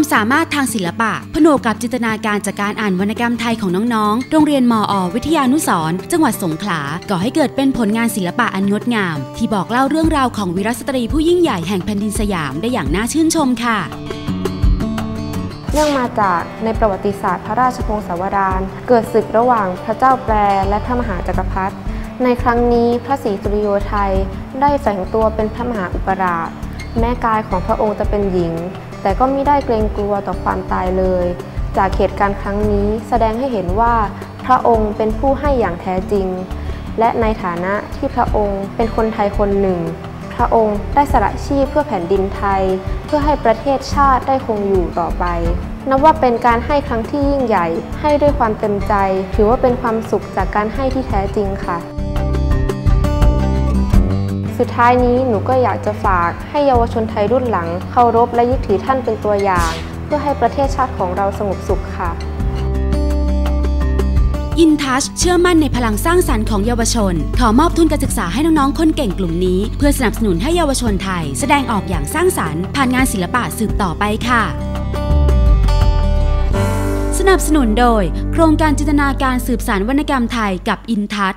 ความสามารถทางศิลปะผนวกกับจินตนาการจากการอ่านวรรณกรรมไทยของน้องๆ โรงเรียนมอ วิทยานุสร์จังหวัดสงขลา ก่อให้เกิดเป็นผลงานศิลปะอันงดงาม ที่บอกเล่าเรื่องราวของวีรสตรีผู้ยิ่งใหญ่แห่งแผ่นดินสยามได้อย่างน่าชื่นชมค่ะเนื่องมาจากในประวัติศาสตร์พระราชพงศาวดารเกิดศึกระหว่างพระเจ้าแปรและพระมหาจักรพรรดิในครั้งนี้พระศรีสุริโยไทยได้แฝงตัวเป็นพระมหาอุปราช แม้กายของพระองค์จะเป็นหญิง แต่ก็ไม่ได้เกรงกลัวต่อความตายเลย จากเหตุการณ์ครั้งนี้แสดงให้เห็นว่าพระองค์เป็นผู้ให้อย่างแท้จริง และในฐานะที่พระองค์เป็นคนไทยคนหนึ่ง พระองค์ได้สละชีพเพื่อแผ่นดินไทย เพื่อให้ประเทศชาติได้คงอยู่ต่อไปนับว่าเป็นการให้ครั้งที่ยิ่งใหญ่ ให้ด้วยความเต็มใจ ถือว่าเป็นความสุขจากการให้ที่แท้จริงค่ะ สุดท้ายนี้หนูก็อยากจะฝากให้เยาวชนไทยรุ่นหลังเคารพและยึดถือท่านเป็นตัวอย่าง เพื่อให้ประเทศชาติของเราสงบสุขค่ะอินทัชเชื่อมั่นในพลังสร้างสรรค์ของเยาวชน ขอมอบทุนการศึกษาให้น้องๆ คนเก่งกลุ่มนี้ เพื่อสนับสนุนให้เยาวชนไทย แสดงออกอย่างสร้างสรรค์ ผ่านงานศิลปะสืบต่อไปค่ะ สนับสนุนโดย โครงการจินตนาการสืบสารวรรณกรรมไทยกับอินทัช